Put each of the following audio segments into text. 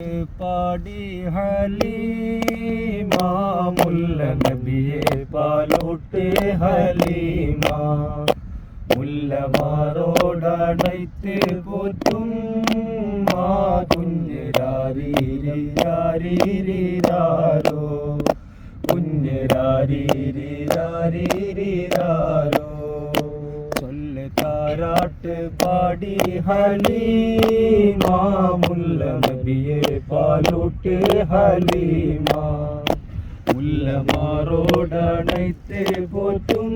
പാടി ഹലീമ മുല്ല നബിയെ പാലോട്ട് ഹലീമ. മുല്ലമാരോടണൈത്ത് പോറ്റും മാ കുഞ്ഞിരാരീരാരീരാരോ കുഞ്ഞിരാരീരാരീരാരോ ചൊല്ല് താരാട്ട് പാടി ഹലീമ മുല്ല നബിയെ പാലൂട്ട് ഹലീമ. മുല്ലമാരോടണൈത്ത് പോറ്റും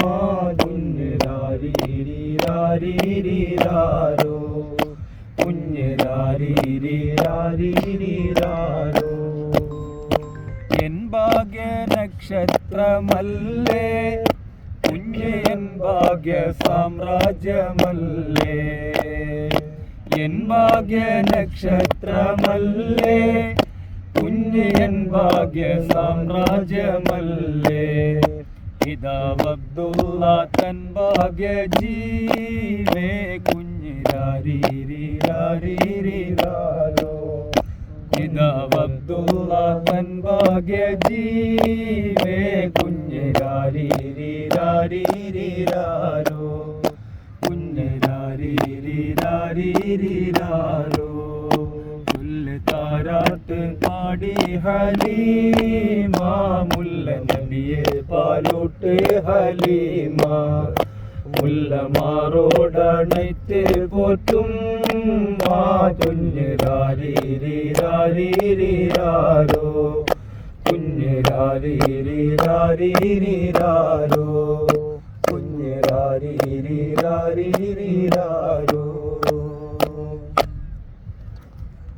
മാ കുഞ്ഞിരാരീരാരീരാരോ കുഞ്ഞിരാരീരാരീരാരോ എൻ ഭാഗ്യ നക്ഷത്രമല്ലേ ഭാഗ്യ സാമ്രാജ്യമല്ലേ എൻ ഭാഗ്യ നക്ഷത്രമല്ലേ എൻ ഭാഗ്യ സാമ്രാജ്യമല്ലേ ഇതാ അബ്ദുള്ള തൻ ഭാഗ്യ ജീവേ കുഞ്ഞിരാരീരാരീരാരോ ഇതാ അബ്ദുള്ള തൻ ഭാഗ്യ ജീവേ കുഞ്ഞിരാരീരാരീരാരോ കുഞ്ഞിരാരീരാരീരാരോ മുല്ല താരാത്ത് പാടി ഹലീമ. മുല്ല നബിയെ പാലോട്ട് ഹലീമ. മുല്ലമാരോടണൈത്ത് പോറ്റും മാ. ದಾರಿ ರಿ ದಾರಿ ರಿ ದಾರೋ